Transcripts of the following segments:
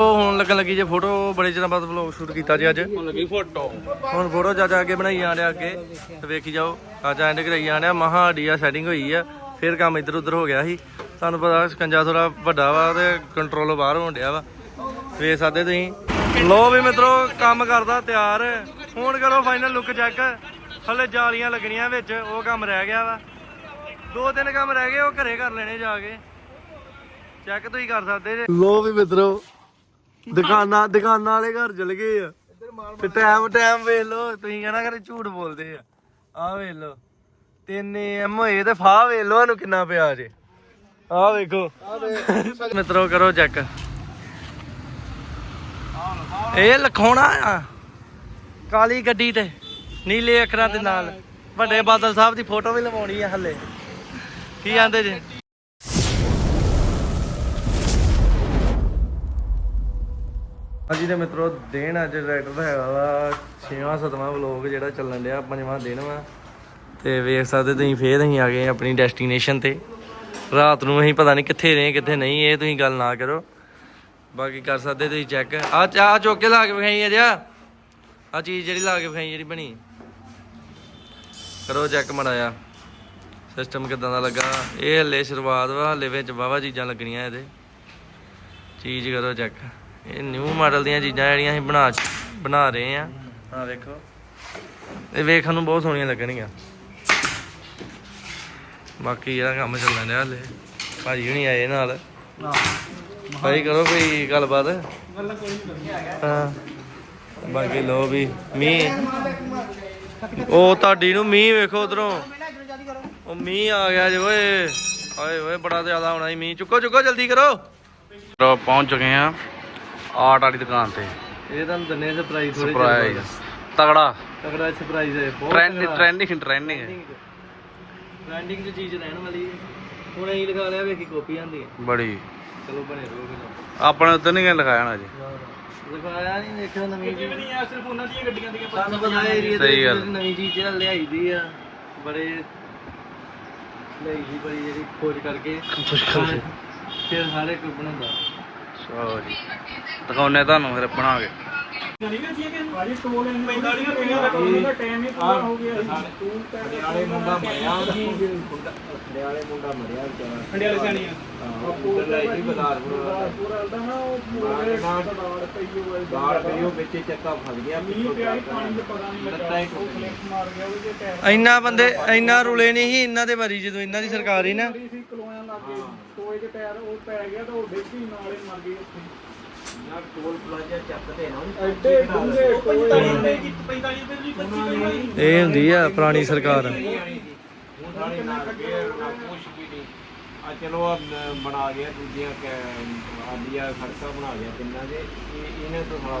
ਉਹ ਹੁਣ ਲੱਗਣ ਲੱਗੀ ਜੇ ਫੋਟੋ ਬੜੇ ਚਿਰਾਂ ਬਾਅਦ ਵਲੌਗ ਸ਼ੂਟ ਕੀਤਾ ਜੀ ਅੱਜ। ਲੱਗੀ ਫੋਟੋ। ਹੁਣ ਫੋਟੋ ਚਾਚਾ ਅੱਗੇ ਬਣਾਈ ਜਾਣ ਡਿਆ ਅੱਗੇ ਤੇ ਵੇਖੀ ਜਾਓ ਚਾਚਾ ਐਂਡ ਕਰਾਈ ਜਾਣ ਡਿਆ ਮਹਾ ਸਾਡੀ ਆ ਸੈਟਿੰਗ ਹੋਈ ਆ ਫਿਰ ਕੰਮ ਇੱਧਰ ਉੱਧਰ ਹੋ ਗਿਆ ਸੀ। ਤੁਹਾਨੂੰ ਪਤਾ ਸਕੰਜਾ ਥੋੜਾ ਵੱਡਾ ਵਾ ਤੇ ਕੰਟਰੋਲ ਬਾਹਰ ਹੋਣ ਡਿਆ ਵਾ। ਵੇਖ ਸਕਦੇ ਤੁਸੀਂ। ਲੋ ਵੀ ਮਿੱਤਰੋ ਕੰਮ ਕਰਦਾ ਤਿਆਰ। ਹੁਣ ਕਰੋ ਫਾਈਨਲ ਲੁੱਕ ਚੈੱਕ ਹਲੇ ਜਾਲੀਆਂ ਲੱਗਣੀਆਂ ਵਿੱਚ ਉਹ ਕੰਮ ਰਹਿ ਗਿਆ ਵਾ। ਦੋ ਤਿੰਨ ਕੰਮ ਰਹਿ ਗਏ ਉਹ ਘਰੇ ਕਰ ਲੈਣੇ ਜਾ ਕੇ। ਚੈੱਕ ਤੁਸੀਂ ਕਰ ਸਕਦੇ ਜੇ। ਲੋ ਵੀ ਮਿੱਤਰੋ ਦੁਕਾਨਾਂ ਦੁਕਾਨਾਂ ਵਾਲੇ ਘਰ ਚਲ ਗਏ ਆ। ਤੇ ਟਾਈਮ ਟਾਈਮ ਵੇਖ ਲੋ ਤੁਸੀਂ ਕਹਿਣਾ ਕਰੇ ਝੂਠ ਬੋਲਦੇ ਆ। ਆਹ ਵੇਖ ਲੋ 3 ਐਮ ਹੋਏ ਤੇ ਫਾਹ ਵੇਖ ਲੋ ਇਹਨੂੰ ਕਿੰਨਾ ਪਿਆ ਜੇ। ਆਹ ਵੇਖੋ। ਮਿੱਤਰੋ ਕਰੋ ਚੈੱਕ ਇਹ ਲਖਾਉਣਾ ਆ। ਕਾਲੀ ਗੱਡੀ ਤੇ ਨੀਲੇ ਅੱਖਰਾਂ ਦੇ ਨਾਲ। ਵੱਡੇ ਬਾਦਲ ਸਾਹਿਬ ਦੀ ਫੋਟੋ ਵੀ ਲਵਾਉਣੀ ਆ ਹੱਲੇ। ਕੀ ਆਂਦੇ ਜੇ? ਹਾਂਜੀ ਤੇ ਮਿੱਤਰੋ, ਦਿਨ ਅੱਜ ਰਾਈਡਰ ਦਾ ਹੈਗਾ ਵਾ 6ਵਾਂ 7ਵਾਂ ਵਲੋਗ ਜਿਹੜਾ ਚੱਲਣ ਡਿਆ, ਪੰਜਵਾਂ ਦਿਨ ਵਾ। ਤੇ ਵੇਖ ਸਕਦੇ ਤੁਸੀਂ, ਫੇਰ ਅਸੀਂ ਆ ਗਏ ਆਪਣੀ ਡੈਸਟੀਨੇਸ਼ਨ ਤੇ। ਰਾਤ ਨੂੰ ਅਸੀਂ ਪਤਾ ਨਹੀਂ ਕਿੱਥੇ ਰਹੇ, ਕਿੱਥੇ ਨਹੀਂ, ਇਹ ਤੁਸੀਂ ਗੱਲ ਨਾ ਕਰੋ। ਬਾਕੀ ਕਰ ਸਕਦੇ ਤੁਸੀਂ ਚੈੱਕ ਆ ਚਾਹ ਚੁੱਕ ਕੇ ਲਾ ਕੇ ਵਿਖਾਈ ਅਜਾ ਆ ਚੀਜ਼ ਜਿਹੜੀ ਲਾ ਕੇ ਵਿਖਾਈ, ਜਿਹੜੀ ਬਣੀ। ਕਰੋ ਚੈੱਕ ਮੜਾਇਆ ਸਿਸਟਮ ਕਿਦਾਂ ਦਾ ਲੱਗਾ? ਇਹ ਹਲੇ ਸ਼ੁਰੂਆਤ ਵਾ, ਹਲੇ ਵਿੱਚ ਵਾਵਾ ਚੀਜ਼ਾਂ ਲੱਗਣੀਆਂ ਇਹਦੇ। ਚੀਜ਼ ਕਰੋ ਚੈੱਕ ਇਹ ਨਿਊ ਮਾਡਲ ਦੀਆਂ ਚੀਜ਼ਾਂ ਜਿਹੜੀਆਂ ਅਸੀਂ ਬਣਾ ਬਣਾ ਰਹੇ ਆ ਆ ਵੇਖੋ। ਇਹ ਵੇਖਣ ਨੂੰ ਬਹੁਤ ਸੋਹਣੀਆਂ ਲੱਗਣਗੀਆਂ। ਬਾਕੀ ਇਹਦਾ ਕੰਮ ਚੱਲਣ ਡਿਆ ਹਲੇ। ਭਾਜੀ ਹੁਣੀ ਆਏ ਨਾਲ। ਭਾਈ ਕਰੋ ਕੋਈ ਗੱਲਬਾਤ। ਹਾਂ। ਬਾਕੀ ਲੋ ਵੀ ਮੀਂਹ। ਉਹ ਤੁਹਾਡੀ ਨੂੰ ਮੀਂਹ ਵੇਖੋ ਉਧਰੋਂ। ਉਹ ਮੀਂਹ ਆ ਗਿਆ ਜੀ ਓਏ। ਆਏ ਓਏ ਬੜਾ ਜ਼ਿਆਦਾ ਹੋਣਾ ਸੀ ਮੀਂਹ। ਚੁੱਕੋ ਚੁੱਕੋ ਜਲਦੀ ਕਰੋ। ਪਹੁੰਚ ਚੁੱਕੇ ਆ ਆਰਟ ਵਾਲੀ ਦੁਕਾਨ ਤੇ। ਇਹ ਤੁਹਾਨੂੰ ਦੰਨੇ ਸਰਪ੍ਰਾਈਜ਼ ਥੋੜੇ ਸਰਪ੍ਰਾਈਜ਼ ਤਗੜਾ। ਤਗੜਾ ਸਰਪ੍ਰਾਈਜ਼ ਹੈ ਬਹੁਤ ਟ੍ਰੈਂਡ ਟ੍ਰੈਂਡਿੰਗ ਟ੍ਰੈਂਡਿੰਗ ਹੈ। ਟ੍ਰੈਂਡਿੰਗ ਦੀ ਚੀਜ਼ ਰਹਿਣ ਵਾਲੀ ਹੈ। ਹੁਣ ਅਸੀਂ ਲਿਖਾ ਲਿਆ ਵੇਖੀ ਕਾਪੀ ਆਂਦੀ ਹੈ। ਬੜੀ। ਚਲੋ ਬਣੇ ਰਹੋ ਆਪਣੇ ਉੱਤੇ ਨਹੀਂ ਲਿਖਾਇਆ ਨਾ ਜੀ ਲਿਖਾਇਆ ਨਹੀਂ ਦੇਖਿਆ ਨਵੀਂ ਚੀਜ਼। ਨਹੀਂ ਆ ਸਿਰਫ ਉਹਨਾਂ ਦੀਆਂ ਗੱਡੀਆਂ ਦੀਆਂ ਸਾਨੂੰ ਪਤਾ ਹੈ ਏਰੀਆ ਦੇ ਨਵੀਂ ਚੀਜ਼ ਜਿਹੜਾ ਲਿਆਈ ਦੀ ਆ ਬੜੇ ਲਈ ਬੜੀ ਜਿਹੜੀ ਖੋਜ ਕਰਕੇ। ਫਿਰ ਸਾਰੇ ਕੋਈ ਬਣਾਉਂਦਾ। ਚਲੋ ਜੀ। ਦਿਖਾਉਨੇ ਤੁਹਾਨੂੰ ਫਿਰ ਬਣਾ ਕੇ। ਖੜਿਆਲੇ ਮੁੰਡਾ ਮਰਿਆ ਖੜਿਆਲੇ ਮੁੰਡਾ ਮਰਿਆ ਵਿਚਾਰਾ ਖੜਿਆਲੇ ਸਾਣੀਆਂ ਹਾਂ ਉਹ ਲਈ ਸੀ ਬਦਾਰਪੁਰ ਬਾੜ ਪਈ ਵਿੱਚ ਚੱਕਾ ਫਸ ਗਿਆ ਮੀਂਹ ਪਿਆ ਪਾਣੀ ਦੇ ਪਤਾ ਇੰਨਾ ਬੰਦੇ ਇੰਨਾ ਰੁਲੇ ਨਹੀਂ ਸੀ ਇਹਨਾਂ ਦੇ ਵਾਰੀ ਜਦੋਂ ਇਹਨਾਂ ਦੀ ਸਰਕਾਰ ਹੀ ਨਾ। ਕਲੋਆਂ ਲੱਗੇ ਟੋਏ ਦੇ ਟਾਇਰ ਉਹ ਪੈ ਗਿਆ ਤਾਂ ਉਹ ਡਿੱਗੀ ਨਾਲੇ ਮਰ ਗਈ ਉੱਥੇ। ਯਾਰ ਟੋਲ ਪਲਾਜ਼ਾ ਚੱਕਦੇ ਨਾ ਐਡੇ ਡੂੰਘੇ ਟੋਏ। ਇਹ ਹੁੰਦੀ ਆ ਪੁਰਾਣੀ ਸਰਕਾਰ। ਆ ਚਲੋ ਆ ਬਣਾ ਗਿਆ ਦੂਜੀਆਂ ਆਲੀਆਂ ਸੜਕਾਂ ਬਣਾ ਗਿਆ ਤਿੰਨਾਂ ਦੇ। ਇਹ- ਇਹਨਾਂ ਤੋਂ ਥੋੜਾ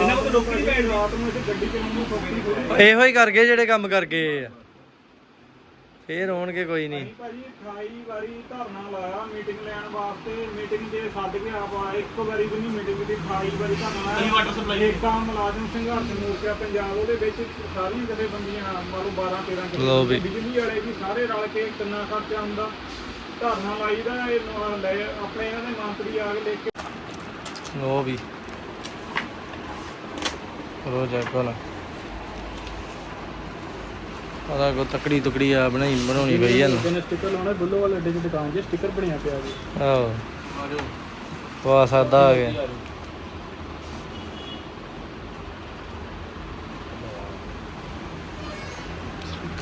ਇਹਨਾਂ ਕੋਲ ਲੋਕੀ ਭੈਣ ਰਾਤ ਨੂੰ ਇੱਥੇ ਗੱਡੀ ਚਲਾਉਣ ਨੂੰ ਸੌਖੀ ਥੋੜੀ ਇਹੋ ਹੀ ਕਰਕੇ ਜਿਹੜੇ ਕੰਮ ਕਰਕੇ ਆ ਫੇਰ ਹੋਣਗੇ ਕੋਈ ਨਹੀਂ। ਭਾਜੀ 28 ਵਾਰੀ ਧਰਨਾ ਲਾਇਆ ਮੀਟਿੰਗ ਲੈਣ ਵਾਸਤੇ। ਮੀਟਿੰਗ ਦੇ ਸੱਦ ਕੇ ਆਪ ਇੱਕ ਵਾਰੀ ਵੀ ਨਹੀਂ ਮੀਟਿੰਗ ਦੀ 28 ਵਾਰੀ ਧਰਨਾ ਲਾਇਆ। ਵਾਟਰ ਸਪਲਾਈ ਏਕਾ ਮੁਲਾਜ਼ਮ ਸੰਘਰਸ਼ ਮੋਰਚਾ ਪੰਜਾਬ ਉਹਦੇ ਵਿੱਚ ਸਾਰੀਆਂ ਜਥੇਬੰਦੀਆਂ ਮੰਨ ਲਓ 12 13 ਲਓ ਵੀ। ਬਿਜਲੀ ਵਾਲੇ ਵੀ ਸਾਰੇ ਰਲ ਕੇ ਕਿੰਨਾ ਖਰਚਾ ਹੁੰਦਾ ਧਰਨਾ ਲਾਈਦਾ ਇਹ ਨਾਲ ਲੈ ਆਪਣੇ ਇਹਨਾਂ ਦੇ ਮੰਤਰੀ ਆ ਕੇ ਲੈ ਕੇ। ਉਹ ਵੀ। ਰੋ ਜਾ ਕੋਲ ਆਦਾ ਕੋ ਤਕੜੀ ਤੁਕੜੀ ਆ ਬਣਾਈ ਬਣਾਉਣੀ ਪਈ ਆ ਨਾ। ਜਿਹਨੇ ਸਟicker ਲਾਉਣਾ ਬੁੱਲੋ ਵਾਲੇ ਅੱਡੇ ਦੀ ਦੁਕਾਨ 'ਚ ਸਟicker ਬਣਿਆ ਪਿਆ ਜੀ। ਆਹੋ। ਵਾ ਸਾਦਾ ਆ ਗਿਆ।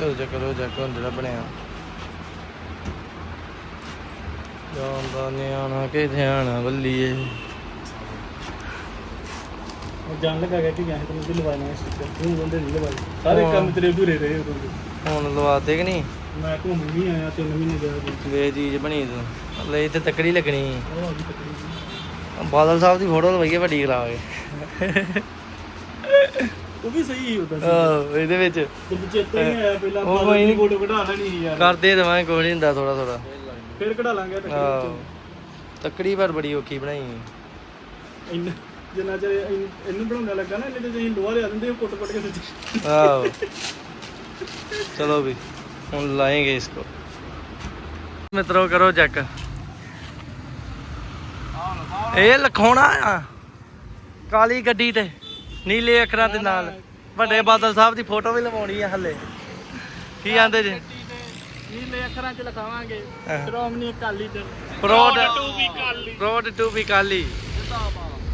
ਕਰ ਜਾ ਕਰੋ ਜਾ ਜਿਹੜਾ ਬਣਿਆ। ਜਾਂਦਾ ਨਿਆਣਾ ਕਿ ਧਿਆਣਾ ਬੱਲੀਏ। ਜਾਣ ਲੱਗਾ ਗਿਆ ਕਿ ਮੈਂ ਤੈਨੂੰ ਵੀ ਲਵਾਣਾ ਹੈ ਸਟicker ਤੂੰ ਬੰਦੇ ਨਹੀਂ ਲਵਾਈ। ਸਾਰੇ ਕੰਮ ਤੇਰੇ ਅਧੂਰੇ ਰਹੇ ਉਦੋਂ ਦੇ। ਹੁਣ ਲਵਾਤੇ ਕਿ ਨਹੀਂ? ਮੈਂ ਘੁੰਮ ਵੀ ਆਇਆ ਤਿੰਨ ਮਹੀਨੇ ਗਿਆ ਜੀ ਵੇ ਚੀਜ਼ ਬਣੀ ਤੂੰ। ਲੈ ਇੱਥੇ ਤਕੜੀ ਲੱਗਣੀ। ਉਹ ਆ ਗਈ ਤਕਰੀਬਨ ਬਾਦਲ ਸਾਹਿਬ ਦੀ ਫੋਟੋ ਲਵਾਈਏ ਵੱਡੀ ਕਰਾ ਕੇ। ਉਹ ਵੀ ਸਹੀ ਹੁੰਦਾ ਸੀ ਆਹ ਇਹਦੇ ਵਿੱਚ। ਤੇ ਚੇਤੇ ਨਹੀਂ ਆਇਆ ਪਹਿਲਾਂ ਉਹ ਕੋਈ ਦੀ ਨੀ। ਫੋਟੋ ਕਢਾ ਲੈਣੀ ਸੀ ਯਾਰ। ਕਰਦੇ ਦਵਾਂ ਕੋਈ ਨਹੀਂ ਹੁੰਦਾ ਥੋੜਾ ਥੋੜਾ ਫਿਰ ਕਢਾ ਲਾਂਗੇ ਤਕਰੀਬਨ ਤਕੜੀ ਪਰ ਬੜੀ ਔਖੀ ਬਣਾਈ। ਇੰਨ ਜਿੰਨਾ ਚਿਰ ਇਨ- ਇਹਨੂੰ ਬਣਾਉਣ ਲੱਗਾ ਨਾ ਇਹਨੇ ਤੇ ਤੁਸੀਂ ਲੋਹਾ ਲਿਆ ਦਿੰਦੇ ਉਹ ਕੁੱਟ ਕੁੱਟ ਕੇ ਸੱਚੀ ਆਹ। ਚਲੋ ਵੀ ਹੁਣ ਲਾਏਂਗੇ ਇਸਕੋ। ਮਿੱਤਰੋ ਕਰੋ ਚੈੱਕ ਇਹ ਲਖਾਉਣਾ ਆ ਕਾਲੀ ਗੱਡੀ ਤੇ ਨੀਲੇ ਅੱਖਰਾਂ ਦੇ ਨਾਲ। ਵੱਡੇ ਬਾਦਲ ਸਾਹਿਬ ਦੀ ਫੋਟੋ ਵੀ ਲਵਾਉਣੀ ਆ ਹੱਲੇ। ਕੀ ਆਂਦੇ ਜੀ? ਨੀਲੇ ਅੱਖਰਾਂ 'ਚ ਲਿਖਾਵਾਂਗੇ ਹਾਂ। Shiromani Akali Dal. Proud to be Akali. Proud to be Akali.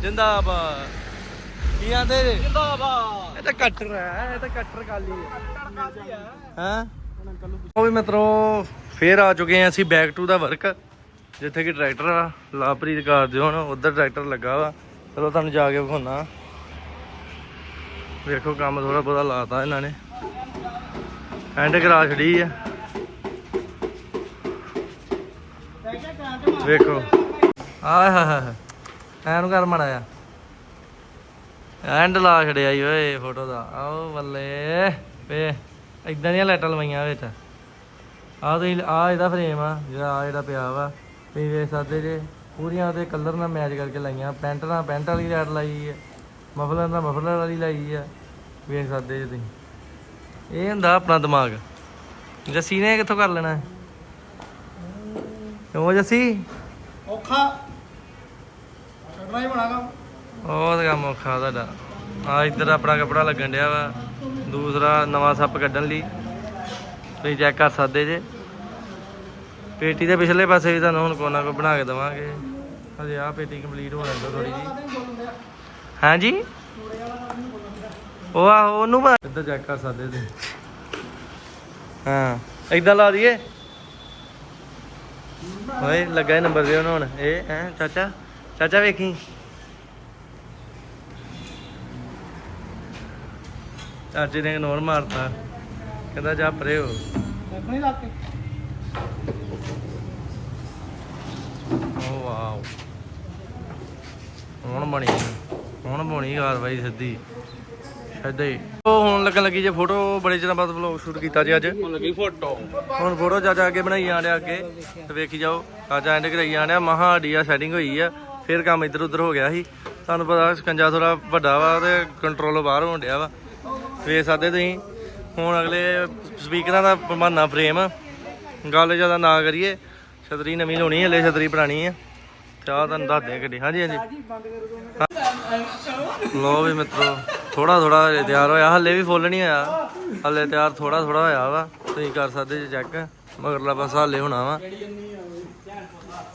ਜਿੰਦਾਬਾਦ। ਕੀ ਆਂਦੇ ਜੀ? ਜਿੰਦਾਬਾਦ। ਇਹ ਤਾਂ ਕੱਟਰ ਹੈ ਇਹ ਤਾਂ ਕੱਟਰ ਕਾਲੀ ਹੈ। ਹਾਂ। ਨੂੰ ਉਹ ਵੀ ਮਿੱਤਰੋ ਫੇਰ ਆ ਚੁੱਕੇ ਆ ਅਸੀਂ ਬੈਕ ਟੂ ਦਾ ਵਰਕ ਜਿੱਥੇ ਕਿ ਟਰੈਕਟਰ ਆ। ਲਾਪਰੀਤ ਕਾਰ ਦੇ ਹੁਣ ਉਧਰ ਟਰੈਕਟਰ ਲੱਗਾ ਵਾ। ਚਲੋ ਤੁਹਾਨੂੰ ਜਾ ਕੇ ਵਿਖਾਉਣਾ ਵੇਖੋ ਕੰਮ ਥੋੜਾ ਬਹੁਤਾ ਲਾਤਾ ਇਹਨਾਂ ਨੇ। ਐਂਡ ਕਰਾ ਛੜੀ ਆ। ਵੇਖੋ। ਆਏ ਹਾ ਹਾ ਐਨੂੰ ਕਰ ਮੜਾ ਆ ਐਂਡ ਲਾ ਛੜਿਆ ਈ ਓਏ ਫੋਟੋ ਦਾ। ਆਓ ਬੱਲੇ। ਵੇ ਇਦਾਂ ਦੀਆਂ ਲਾਈਟਾਂ ਲਵਾਈਆਂ ਵਿੱਚ। ਆਹ ਤੁਸੀਂ ਆ ਇਹਦਾ ਫਰੇਮ ਆ, ਜਿਹੜਾ ਆ ਜਿਹੜਾ ਪਿਆ ਵਾ। ਤੁਸੀਂ ਵੇਖ ਸਕਦੇ ਜੇ, ਪੂਰੀਆਂ ਉਹਦੇ ਕਲਰ ਨਾਲ ਮੈਚ ਕਰਕੇ ਲਾਈਆਂ। ਪੈਂਟ ਨਾਲ ਪੈਂਟ ਵਾਲੀ ਲਾਈਟ ਲਾਈ ਹੈ ਮਫਲਰ ਨਾਲ ਮਫਲਰ ਵਾਲੀ ਲਾਈ ਆ। ਵੇਖ ਸਕਦੇ ਜੇ ਤੁਸੀਂ। ਇਹ ਹੁੰਦਾ ਆਪਣਾ ਦਿਮਾਗ। ਜੱਸੀ ਨੇ ਕਿੱਥੋਂ ਕਰ ਲੈਣਾ? ਉਹ ਜੱਸੀ? ਔਖਾ। ਛੱਡਣਾ ਹੀ ਬਣਾਗਾ ਉਹ ਤਾਂ ਕੰਮ ਔਖਾ ਤੁਹਾਡਾ ਆ ਇੱਧਰ ਆਪਣਾ ਕੱਪੜਾ ਲੱਗਣ ਡਿਆ ਵਾ। ਦੂਸਰਾ ਨਵਾਂ ਸੱਪ ਕੱਢਣ ਲਈ। ਤੁਸੀਂ ਚੈੱਕ ਕਰ ਸਕਦੇ ਜੇ। ਪੇਟੀ ਦੇ ਪਿਛਲੇ ਪਾਸੇ ਵੀ ਤੁਹਾਨੂੰ ਹੁਣ ਕੋਨਾ ਕੋ ਬਣਾ ਕੇ ਦਵਾਂਗੇ। ਹਜੇ ਆ ਪੇਟੀ ਕੰਪਲੀਟ ਹੋ ਜਾਂਦਾ ਥੋੜੀ ਜੀ ਹਾਂਜੀ? ਉਹ ਆ ਉਹਨੂੰ ਬਣਾ- ਇੱਧਰ ਚੈੱਕ ਕਰ ਸਕਦੇ ਤੁਸੀਂ ਹਾਂ, ਇਦਾਂ ਲਾ ਦਈਏ। ਓਏ, ਲੱਗਾ ਨੰਬਰ ਦੇ ਹੁਣ। ਇਹ, ਹੈ, ਚਾਚਾ? ਚਾਚਾ ਵੇਖੀ ਚਾਚੇ ਨੇ ਇਗਨੋਰ ਮਾਰਤਾ। ਕਹਿੰਦਾ ਜਾ ਪਰੇ ਹੋ। ਨਹੀਂ ਲੱਗ ਓ ਵਾਓ। ਹੁਣ ਬਣੀ। ਹੁਣ ਬਣੀ ਕਾਰਵਾਈ ਸਿੱਧੀ। ਸਿੱਧੇ। ਉਹ ਹੁਣ ਲੱਗਣ ਲੱਗੀ ਜੇ ਫੋਟੋ ਬੜੇ ਚਿਰਾਂ ਬਾਅਦ ਵਲੌਗ ਸ਼ੂਟ ਕੀਤਾ ਜੀ ਅੱਜ। ਲੱਗੀ ਫੋਟੋ ਹੁਣ ਫੋਟੋ ਚਾਚਾ ਅੱਗੇ ਬਣਾਈ ਜਾਣ ਡਿਆ ਅੱਗੇ। ਤੇ ਵੇਖੀ ਜਾਓ ਚਾਚਾ ਐਂਡ ਕਰਾਈ ਜਾਣ ਡਿਆ। ਮਹਾ ਸਾਡੀ ਆ ਸੈਟਿੰਗ ਹੋਈ ਆ। ਫਿਰ ਕੰਮ ਇੱਧਰ ਉੱਧਰ ਹੋ ਗਿਆ ਸੀ। ਤੁਹਾਨੂੰ ਪਤਾ ਸਕੰਜਾ ਥੋੜਾ ਵੱਡਾ ਵਾ ਤੇ ਕੰਟਰੋਲ ਬਾਹਰ ਹੋਣ ਡਿਆ ਵਾ। ਵੇਖ ਸਕਦੇ ਤੁਸੀਂ। ਹੁਣ ਅਗਲੇ ਸਪੀਕਰਾਂ ਦਾ ਬਹਾਨਾ ਫਰੇਮ ਗੱਲ ਜ਼ਿਆਦਾ ਨਾ ਕਰੀਏ। ਛਤਰੀ ਨਵੀਂ ਲਾਉਣੀ ਹਲੇ ਛਤਰੀ ਪੁਰਾਣੀ ਆ ਤੇ ਆਹ ਤੁਹਾਨੂੰ ਦੱਸ ਦਿਆਂ ਕਿੱਡੀ। ਹਾਂਜੀ ਹਾਂਜੀ। ਲੋ ਵੀ ਮਿੱਤਰੋ ਥੋੜਾ ਥੋੜਾ ਤਿਆਰ ਹੋਇਆ। ਹੱਲੇ ਵੀ ਫੁੱਲ ਨਹੀਂ ਹੋਇਆ। ਹੱਲੇ ਤਿਆਰ ਥੋੜਾ ਥੋੜਾ ਹੋਇਆ ਵਾ। ਤੁਸੀਂ ਕਰ ਸਕਦੇ ਜੇ ਚੈੱਕ ਮਗਰਲਾ ਪਾਸਾ ਹੱਲੇ ਹੋਣਾ ਵਾ।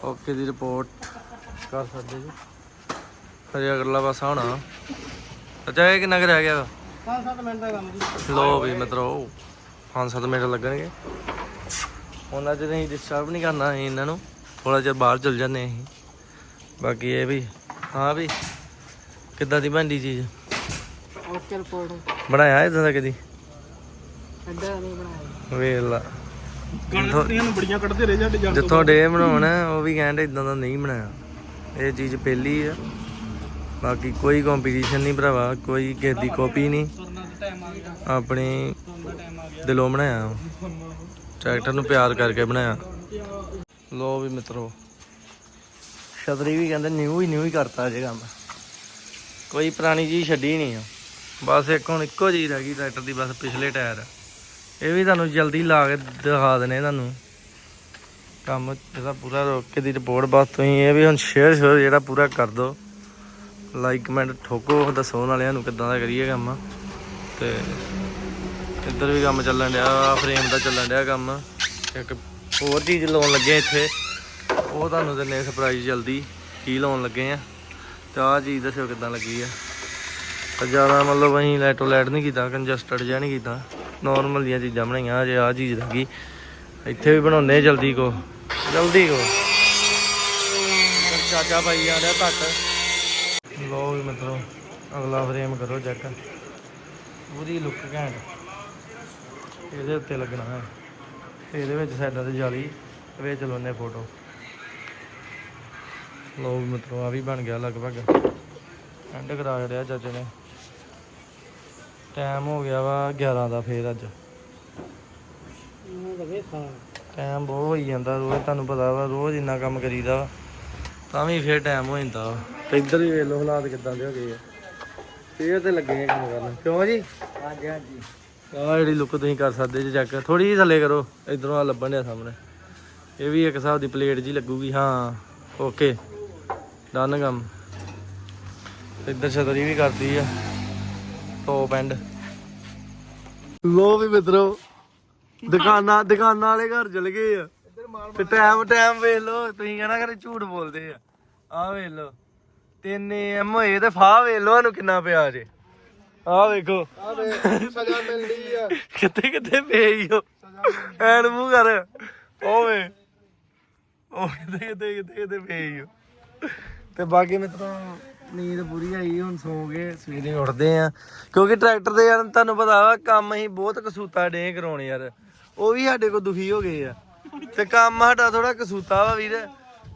ਓਕੇ ਦੀ ਰਿਪੋਰਟ ਕਰ ਸਕਦੇ ਜੀ। ਹਜੇ ਅਗਰਲਾ ਪਾਸਾ ਹੋਣਾ। ਅੱਛਾ ਇਹ ਕਿੰਨਾ ਕੁ ਰਹਿ ਗਿਆ? ਵਾ 5-7 ਮਿੰਟ ਦਾ ਕੰਮ ਜੀ। ਲੋ ਵੀ ਮਿੱਤਰੋ 5-7 ਮਿੰਟ ਲੱਗਣਗੇ। ਉਹਨਾਂ ਚ ਨਹੀਂ ਡਿਸਟਰਬ ਨਹੀਂ ਕਰਨਾ ਅਸੀਂ ਇਹਨਾਂ ਨੂੰ। ਥੋੜਾ ਜਿਹਾ ਬਾਹਰ ਚਲ ਜਾਂਦੇ ਅਸੀਂ। ਬਾਕੀ ਇਹ ਵੀ ਹਾਂ ਵੀ ਕਿੱਦਾਂ ਦੀ ਬਣਦੀ ਚੀਜ਼? ਓਕੇ ਰਿਪੋਰਟ ਬਣਾਇਆ ਇਦਾਂ ਦਾ ਕਦੀ? ਐਡਾ ਨਹੀਂ ਬਣਾਇਆ। ਵੇਖ ਲਾ। ਕਣਕਾਂ ਨੂੰ ਬੜੀਆਂ ਕੱਢਦੇ ਰਹੇ ਸਾਡੇ ਜਿੱਥੋਂ ਡੇ ਬਣਾਉਣਾ ਉਹ ਵੀ ਕਹਿੰਦੇ ਇਦਾਂ ਦਾ ਨਹੀਂ ਬਣਾਇਆ। ਇਹ ਚੀਜ਼ ਪਹਿਲੀ ਆ। ਬਾਕੀ ਕੋਈ ਕੰਪੀਟੀਸ਼ਨ ਨਹੀਂ ਭਰਾਵਾ, ਕੋਈ ਕਿਸੇ ਦੀ ਕਾਪੀ ਨਹੀਂ। ਤੁਰਨਾ ਆਪਣੀ ਦਿਲੋਂ ਬਣਾਇਆ ਟਰੈਕਟਰ ਨੂੰ ਪਿਆਰ ਕਰਕੇ ਬਣਾਇਆ। ਲੋ ਵੀ ਮਿੱਤਰੋ, ਛਤਰੀ ਵੀ ਕਹਿੰਦੇ ਨਿਊ ਹੀ ਨਿਊ ਹੀ ਕਰਤਾ ਜੇ ਕੰਮ। ਕੋਈ ਪੁਰਾਣੀ ਚੀਜ਼ ਛੱਡੀ ਨਹੀਂ ਆ। ਬਸ ਇੱਕ ਹੁਣ ਇੱਕੋ ਚੀਜ਼ ਰਹਿ ਗਈ ਟਰੈਕਟਰ ਦੀ, ਬਸ ਪਿਛਲੇ ਟਾਇਰ। ਇਹ ਵੀ ਤੁਹਾਨੂੰ ਜਲਦੀ ਲਾ ਕੇ ਦਿਖਾ ਦਨੇ ਤੁਹਾਨੂੰ। ਕੰਮ ਇਹਦਾ ਪੂਰਾ ਰੋਕੇ ਦੀ ਰਿਪੋਰਟ ਬਸ ਤੁਸੀਂ ਇਹ ਵੀ ਹੁਣ ਸ਼ੇਅਰ ਸ਼ੇਅਰ ਜਿਹੜਾ ਪੂਰਾ ਕਰ ਦਿਓ ਲਾਈਕ ਕਮੈਂਟ ਠੋਕੋ, ਦੱਸੋ ਨਾਲਿਆਂ ਨੂੰ ਕਿੱਦਾਂ ਦਾ ਕਰੀਏ ਕੰਮ। ਤੇ ਇੱਧਰ ਵੀ ਕੰਮ ਚੱਲਣ ਡਿਆ ਫਰੇਮ ਦਾ ਚੱਲਣ ਡਿਆ ਕੰਮ। ਇੱਕ ਹੋਰ ਚੀਜ਼ ਲਾਉਣ ਲੱਗੇ ਇੱਥੇ। ਉਹ ਤੁਹਾਨੂੰ ਦਿੰਨੇ ਸਰਪ੍ਰਾਈਜ਼ ਜਲਦੀ, ਕੀ ਲਾਉਣ ਲੱਗੇ ਆ। ਤੇ ਆਹ ਚੀਜ਼ ਦੱਸਿਓ ਕਿੱਦਾਂ ਲੱਗੀ ਆ। ਤਾਂ ਜ਼ਿਆਦਾ ਮਤਲਬ ਅਸੀਂ ਲੈਟੋ ਲੈਟ ਨਹੀਂ ਕੀਤਾ ਕੰਜਸਟਡ ਜਿਹਾ ਨਹੀਂ ਕੀਤਾ। ਨਾਰਮਲ ਦੀਆਂ ਚੀਜ਼ਾਂ ਬਣਾਈਆਂ ਜੇ ਆਹ ਚੀਜ਼ ਲੱਗੀ। ਇੱਥੇ ਵੀ ਬਣਾਉਂਦੇ ਜਲਦੀ ਕੋ। ਜਲਦੀ ਕੋ ਚਾਚਾ ਪਾਈ ਜਾਂਦਾ ਤੱਕ ਲੋ ਵੀ ਮਤਲਬ ਅਗਲਾ ਫਰੇਮ ਕਰੋ ਚੈੱਕ ਉਹਦੀ ਲੁੱਕ ਘੈਂਟ। ਇਹਦੇ ਉੱਤੇ ਲੱਗਣਾ ਹੈ। ਇਹਦੇ ਵਿੱਚ ਸਾਈਡਾਂ ਤੇ ਜਾਲੀ ਵਿੱਚ ਲਾਉਨੇ ਫੋਟੋ ਲੋ ਵੀ ਮਤਲਬ ਆ ਵੀ ਬਣ ਗਿਆ ਲਗਭਗ। ਐਂਡ ਕਰਾ ਛੜਿਆ ਚਾਚੇ ਨੇ। ਟਾਈਮ ਹੋ ਗਿਆ ਵਾ 11 ਦਾ ਫੇਰ ਅੱਜ। ਇਹਨਾਂ ਦਾ ਵੇਖਾਂ। ਟਾਈਮ ਬਹੁਤ ਹੋਈ ਜਾਂਦਾ ਰੋਜ਼ ਤੁਹਾਨੂੰ ਪਤਾ ਵਾ ਰੋਜ਼ ਇੰਨਾ ਕੰਮ ਕਰੀਦਾ ਵਾ ਤਾਂ ਵੀ ਫੇਰ ਟਾਈਮ ਹੋ ਜਾਂਦਾ ਵਾ। ਤੇ ਇੱਧਰ ਵੀ ਵੇਖ ਲਓ ਹਾਲਾਤ ਕਿੱਦਾਂ ਦੇ ਹੋ ਗਏ ਆ। ਫੇਰ ਤੇ ਲੱਗੇ ਆ ਕੰਮ ਕਰਨ। ਕਿਉਂ ਜੀ? ਹਾਂਜੀ ਹਾਂਜੀ। ਆਹ ਜਿਹੜੀ ਲੁੱਕ ਤੁਸੀਂ ਕਰ ਸਕਦੇ ਜੇ ਚੈੱਕ ਥੋੜੀ ਜਿਹੀ ਥੱਲੇ ਕਰੋ ਇਧਰੋਂ ਆ ਲੱਭਣ ਡਿਆ ਸਾਹਮਣੇ। ਇਹ ਵੀ ਇੱਕ ਹਿਸਾਬ ਦੀ ਪਲੇਟ ਜੀ ਲੱਗੂਗੀ ਹਾਂ ਓਕੇ ਡਨ ਕੰਮ। ਇੱਧਰ ਛਤਰੀ ਵੀ ਕਰਦੀ ਆ ਟੋਪ ਐਂਡ ਲੋ ਵੀ ਮਿੱਤਰੋ ਦੁਕਾਨਾਂ ਦੁਕਾਨਾਂ ਵਾਲੇ ਘਰ ਚਲ ਗਏ ਆ। ਤੇ ਟਾਈਮ ਟਾਈਮ ਵੇਖ ਲੋ ਤੁਸੀਂ ਕਹਿਣਾ ਕਰੇ ਝੂਠ ਬੋਲਦੇ ਆ। ਆਹ ਵੇਖ ਲੋ 3 ਐਮ ਹੋਏ ਤੇ ਫਾਹ ਵੇਖ ਲੋ ਇਹਨੂੰ ਕਿੰਨਾ ਪਿਆ ਜੇ। ਵੇਖੋ। ਆ ਵੇ ਸਜ਼ਾ ਮਿਲਦੀ ਆ। ਕਿੱਥੇ ਕਿੱਥੇ ਪਈ ਓ ਐਨ ਮੂੰਹ ਕਰ। ਓਵੇ। ਉਹ ਕਿੱਥੇ ਕਿੱਥੇ ਕਿੱਥੇ ਕਿੱਥੇ ਪਈ ਓ ਤੇ ਬਾਕੀ ਮਿੱਤਰੋ ਨੀਂਦ ਪੂਰੀ ਆਈ ਹੁਣ ਸੌਂ ਗਏ ਸਵੇਰੇ ਉੱਠਦੇ ਆ। ਕਿਉਂਕਿ ਟਰੈਕਟਰ ਦੇ ਯਾਰ ਤੁਹਾਨੂੰ ਪਤਾ ਵਾ ਕੰਮ ਅਸੀਂ ਬਹੁਤ ਕਸੂਤਾ ਡੇ ਕਰਾਉਣੇ ਯਾਰ। ਉਹ ਵੀ ਸਾਡੇ ਕੋਲ ਦੁਖੀ ਹੋ ਗਏ ਆ। ਤੇ ਕੰਮ ਸਾਡਾ ਥੋੜਾ ਕਸੂਤਾ ਵਾ ਵੀਰ।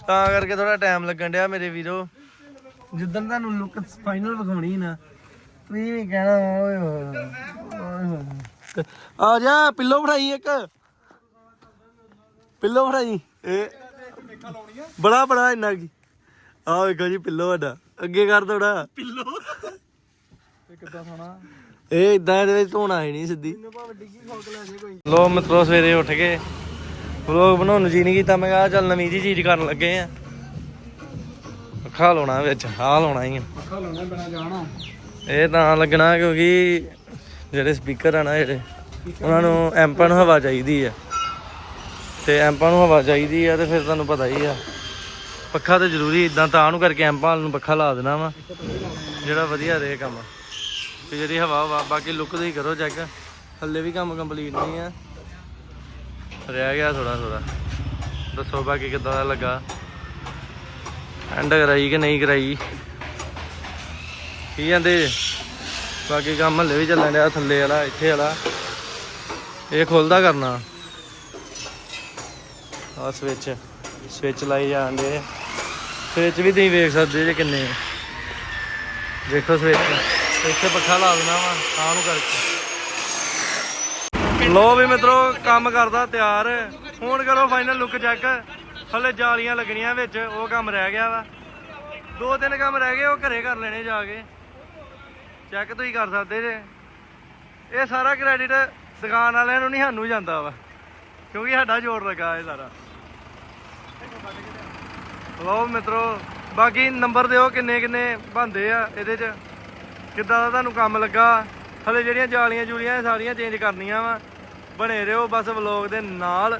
ਤਾਂ ਕਰਕੇ ਥੋੜਾ ਟਾਈਮ ਲੱਗਣ ਡਿਆ ਮੇਰੇ ਵੀਰੋ। ਜਿੱਦਣ ਤੁਹਾਨੂੰ ਲੁੱਕ ਫਾਈਨਲ ਵਿਖਾਉਣੀ ਨਾ, ਤੁਸੀਂ ਵੀ ਕਹਿਣਾ, ਓਏ ਹੋਏ ਆ ਜਾ ਪਿੱਲੋ ਫੜਾਈ ਇੱਕ। ਪਿੱਲੋ ਫੜਾਈ। ਇਹ ਬੜਾ ਬੜਾ ਇੰਨਾ ਕੀ। ਆ ਵੇਖੋ ਜੀ ਪਿੱਲੋ ਸਾਡਾ। ਅੱਗੇ ਕਰ ਥੋੜਾ ਪਿੱਲੋ ਇਹ ਕਿੱਦਾਂ ਸੋਣਾ ਇਹ ਇਦਾਂ ਇਹਦੇ ਵਿੱਚ ਧੋਣਾ ਹੈ ਨਹੀਂ ਸਿੱਧੀ। ਲੈ ਮਿੱਤਰੋ ਸਵੇਰੇ ਉੱਠ ਕੇ ਵਲੋਗ ਬਣਾਉਣ ਨੂੰ ਜੀ ਨਹੀਂ ਕੀਤਾ ਮੈਂ ਕਿਹਾ ਚੱਲ ਨਵੀਂ ਜੀ ਚੀਜ਼ ਕਰਨ ਲੱਗੇ ਆ। ਅੱਖਾਂ ਲਾਉਣਾ ਵਿੱਚ ਆਹ ਲਾਉਣਾ ਹੀ ਆ। ਅੱਖਾਂ ਲਾਉਣੇ ਬਿਨਾ ਜਾਣਾ। ਇਹ ਤਾਂ ਲੱਗਣਾ ਕਿਉਂਕਿ ਜਿਹੜੇ ਸਪੀਕਰ ਆ ਨਾ ਜਿਹੜੇ ਉਹਨਾਂ ਨੂੰ ਐਂਪਾਂ ਨੂੰ ਹਵਾ ਚਾਹੀਦੀ ਆ। ਤੇ ਐਂਪਾਂ ਨੂੰ ਹਵਾ ਚਾਹੀਦੀ ਆ ਤੇ ਫਿਰ ਤੁਹਾਨੂੰ ਪਤਾ ਹੀ ਆ ਪੱਖਾ ਤਾਂ ਜ਼ਰੂਰੀ ਇਦਾਂ ਤਾਂ ਉਹਨੂੰ ਕਰਕੇ ਐਂਪਾਂ ਨੂੰ ਪੱਖਾ ਲਾ ਦੇਣਾ ਵਾ। ਜਿਹੜਾ ਵਧੀਆ ਰਹੇ ਕੰਮ। ਤੇ ਜਿਹੜੀ ਹਵਾ ਵਾ, ਬਾਕੀ ਲੁੱਕ ਤੁਸੀਂ ਕਰੋ ਚੈੱਕ ਹੱਲੇ ਵੀ ਕੰਮ ਕੰਪਲੀਟ ਨਹੀਂ ਆ। ਰਹਿ ਗਿਆ ਥੋੜਾ ਥੋੜਾ ਦੱਸੋ ਬਾਕੀ ਕਿੱਦਾਂ ਦਾ ਲੱਗਾ? ਐਂਡ ਕਰਾਈ ਕਿ ਨਹੀਂ ਕਰਾਈ? ਕੀ ਜਾਂਦੇ ਬਾਕੀ ਕੰਮ ਹੱਲੇ ਵੀ ਚੱਲਣ ਡਿਆ ਥੱਲੇ ਵਾਲਾ, ਇੱਥੇ ਵਾਲਾ। ਇਹ ਖੁੱਲਦਾ ਕਰਨਾ। ਆ ਸਵਿਚ ਸਵਿਚ ਲਾਈ ਜਾਂਦੇ ਸਵਿਚ ਵੀ ਤੁਸੀਂ ਵੇਖ ਸਕਦੇ ਜੇ ਕਿੰਨੇ। ਦੇਖੋ ਸਵਿਚ ਇੱਥੇ ਪੱਖਾ ਲਾ ਦੇਣਾ ਵਾ, ਤਾਂ ਨੂੰ ਕਰਕੇ। ਲੋ ਵੀ ਮਿੱਤਰੋ, ਕੰਮ ਕਰਦਾ ਤਿਆਰ। ਹੁਣ ਕਰੋ ਫਾਈਨਲ ਲੁੱਕ ਚੈੱਕ ਥੱਲੇ ਜਾਲੀਆਂ ਲੱਗਣੀਆਂ ਵਿੱਚ, ਉਹ ਕੰਮ ਰਹਿ ਗਿਆ ਵਾ। ਦੋ ਤਿੰਨ ਕੰਮ ਰਹਿ ਗਏ, ਉਹ ਘਰੇ ਕਰ ਲੈਣੇ ਜਾ ਕੇ। ਚੈੱਕ ਤੁਸੀਂ ਕਰ ਸਕਦੇ ਜੇ। ਇਹ ਸਾਰਾ ਕ੍ਰੈਡਿਟ ਦੁਕਾਨ ਵਾਲਿਆਂ ਨੂੰ ਨਹੀਂ, ਸਾਨੂੰ ਜਾਂਦਾ ਵਾ। ਕਿਉਂਕਿ ਸਾਡਾ ਜੋਰ ਲੱਗਾ ਇਹ ਸਾਰਾ। ਲਓ ਮਿੱਤਰੋ, ਬਾਕੀ ਨੰਬਰ ਦਿਓ ਕਿੰਨੇ ਕਿੰਨੇ ਬੰਦੇ ਆ ਇਹਦੇ 'ਚ। ਕਿੱਦਾਂ ਦਾ ਤੁਹਾਨੂੰ ਕੰਮ ਲੱਗਾ? ਹਲੇ ਜਿਹੜੀਆਂ ਜਾਲੀਆਂ ਜੂਲੀਆਂ ਇਹ ਸਾਰੀਆਂ ਚੇਂਜ ਕਰਨੀਆਂ ਵਾ, ਬਣੇ ਰਹੋ ਬਸ ਵਲੌਗ ਦੇ ਨਾਲ।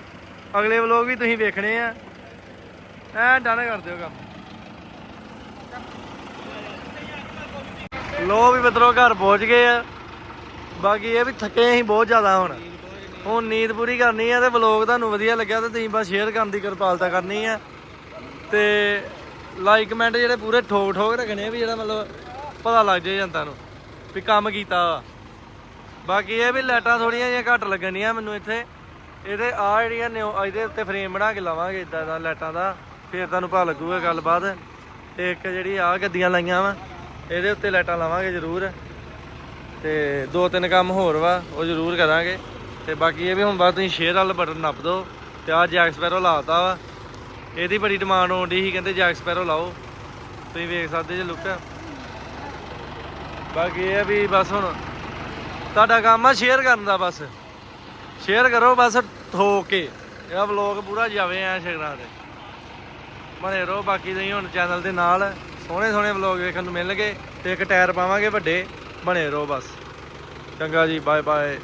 ਅਗਲੇ ਵਲੌਗ ਵੀ ਤੁਸੀਂ ਵੇਖਣੇ ਆ। ਐ ਡਨ ਕਰ ਦਿਓ ਕੰਮ। ਲੋ ਵੀ ਮਿੱਤਰੋ ਘਰ ਪਹੁੰਚ ਗਏ ਆ। ਬਾਕੀ ਇਹ ਵੀ ਥੱਕੇ ਅਸੀਂ ਬਹੁਤ ਜ਼ਿਆਦਾ ਹੁਣ। ਹੁਣ ਨੀਂਦ ਪੂਰੀ ਕਰਨੀ ਆ ਤੇ ਵਲੌਗ ਤੁਹਾਨੂੰ ਵਧੀਆ ਲੱਗਿਆ ਤੇ ਤੁਸੀਂ ਬਸ ਸ਼ੇਅਰ ਕਰਨ ਦੀ ਕਿਰਪਾਲਤਾ ਕਰਨੀ ਆ। ਤੇ ਲਾਈਕ ਕਮੈਂਟ ਜਿਹੜੇ ਪੂਰੇ ਠੋਕ ਠੋਕ ਰੱਖਣੇ ਆ ਵੀ ਜਿਹੜਾ ਮਤਲਬ ਪਤਾ ਲੱਗ ਜਾਏ ਜਨਤਾ ਨੂੰ ਵੀ ਕੰਮ ਕੀਤਾ ਵਾ। ਬਾਕੀ ਇਹ ਵੀ ਲਾਈਟਾਂ ਥੋੜੀਆਂ ਜਿਹੀਆਂ ਘੱਟ ਲੱਗਣੀਆਂ ਮੈਨੂੰ ਇੱਥੇ। ਇਹਦੇ ਆ ਜਿਹੜੀਆਂ ਨਿਓ ਇਹਦੇ ਉੱਤੇ ਫਰੇਮ ਬਣਾ ਕੇ ਲਾਵਾਂਗੇ ਇਦਾਂ ਦਾ ਲਾਈਟਾਂ ਦਾ। ਫਿਰ ਤੁਹਾਨੂੰ ਪਤਾ ਲੱਗੂਗਾ ਗੱਲਬਾਤ। ਤੇ ਇੱਕ ਜਿਹੜੀ ਆ ਗੱਦੀਆਂ ਲਾਈਆਂ ਵਾ, ਇਹਦੇ ਉੱਤੇ ਲਾਈਟਾਂ ਲਾਵਾਂਗੇ ਜ਼ਰੂਰ। ਤੇ ਦੋ ਤਿੰਨ ਕੰਮ ਹੋਰ ਵਾ, ਉਹ ਜ਼ਰੂਰ ਕਰਾਂਗੇ। ਤੇ ਬਾਕੀ ਇਹ ਵੀ ਹੁਣ ਬਾਅਦ ਤੁਸੀਂ ਸ਼ੇਅਰ ਵਾਲਾ ਬਟਨ ਨੱਪ ਦਿਓ ਤੇ ਆ ਜੈਕ ਸਪੈਰੋ ਲਾਤਾ ਵਾ। ਇਹਦੀ ਬੜੀ ਡਿਮਾਂਡ ਆਉਂਦੀ ਸੀ, ਕਹਿੰਦੇ ਜੈਕ ਸਪੈਰੋ ਲਾਓ। ਤੁਸੀਂ ਵੇਖ ਸਕਦੇ ਜੇ ਲੁੱਕ ਬਾਕੀ ਇਹ ਵੀ ਬਸ ਹੁਣ ਤੁਹਾਡਾ ਕੰਮ ਆ ਸ਼ੇਅਰ ਕਰਨ ਦਾ ਬਸ। ਸ਼ੇਅਰ ਕਰੋ ਬਸ ਠੋਕ ਕੇ। ਇਹਦਾ ਵਲੌਗ ਪੂਰਾ ਜਾਵੇ ਆ ਸ਼ੇਅਰਾਂ ਤੇ। ਬਣੇ ਰਹੋ, ਬਾਕੀ ਤੁਸੀਂ ਹੁਣ ਚੈਨਲ ਦੇ ਨਾਲ। ਸੋਹਣੇ ਸੋਹਣੇ ਵਲੌਗ ਵੇਖਣ ਨੂੰ ਮਿਲਣਗੇ ਤੇ ਇੱਕ ਟਾਇਰ ਪਾਵਾਂਗੇ ਵੱਡੇ। ਬਣੇ ਰਹੋ ਬਸ। ਚੰਗਾ ਜੀ ਬਾਏ ਬਾਏ